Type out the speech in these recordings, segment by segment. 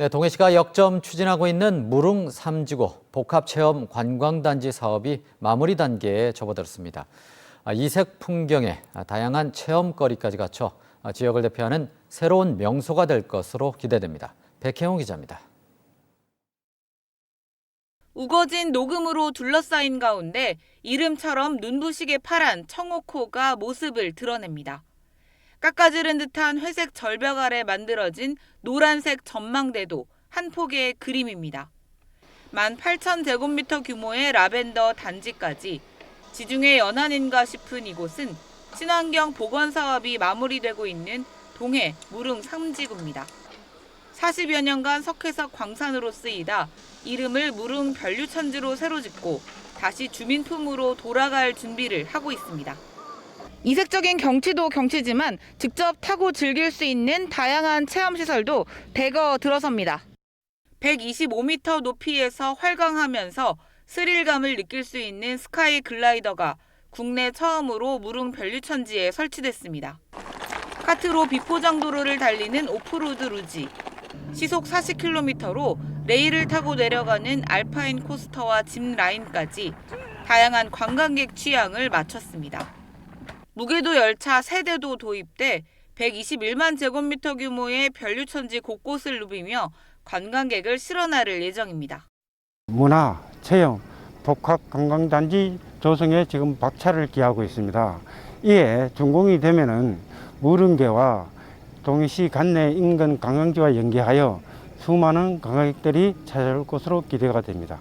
네, 동해시가 역점 추진하고 있는 무릉 삼지구 복합체험 관광단지 사업이 마무리 단계에 접어들었습니다. 아, 이색 풍경에 다양한 체험거리까지 갖춰 아, 지역을 대표하는 새로운 명소가 될 것으로 기대됩니다. 백혜용 기자입니다. 우거진 녹음으로 둘러싸인 가운데 이름처럼 눈부시게 파란 청옥호가 모습을 드러냅니다. 깎아지른 듯한 회색 절벽 아래 만들어진 노란색 전망대도 한 폭의 그림입니다. 18,000제곱미터 규모의 라벤더 단지까지 지중해 연안인가 싶은 이곳은 친환경 보건 사업이 마무리되고 있는 동해 무릉 삼지구입니다. 40여 년간 석회석 광산으로 쓰이다 이름을 무릉 변류천지로 새로 짓고 다시 주민품으로 돌아갈 준비를 하고 있습니다. 이색적인 경치도 경치지만 직접 타고 즐길 수 있는 다양한 체험시설도 대거 들어섭니다. 125m 높이에서 활강하면서 스릴감을 느낄 수 있는 스카이 글라이더가 국내 처음으로 무릉 변류천지에 설치됐습니다. 카트로 비포장도로를 달리는 오프로드 루지, 시속 40km로 레일을 타고 내려가는 알파인 코스터와 짚 라인까지 다양한 관광객 취향을 맞췄습니다. 무게도 열차 세대도 도입돼 121만 제곱미터 규모의 변류천지 곳곳을 누비며 관광객을 실어나를 예정입니다. 문화, 체험, 복합 관광단지 조성에 지금 박차를 기하고 있습니다. 이에 준공이 되면은 무릉계와 동해시 관내 인근 관광지와 연계하여 수많은 관광객들이 찾아올 것으로 기대가 됩니다.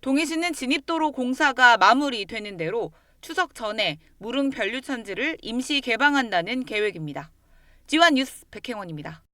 동해시는 진입도로 공사가 마무리되는 대로 추석 전에 무릉 변류천지를 임시 개방한다는 계획입니다. 지환 뉴스 백행원입니다.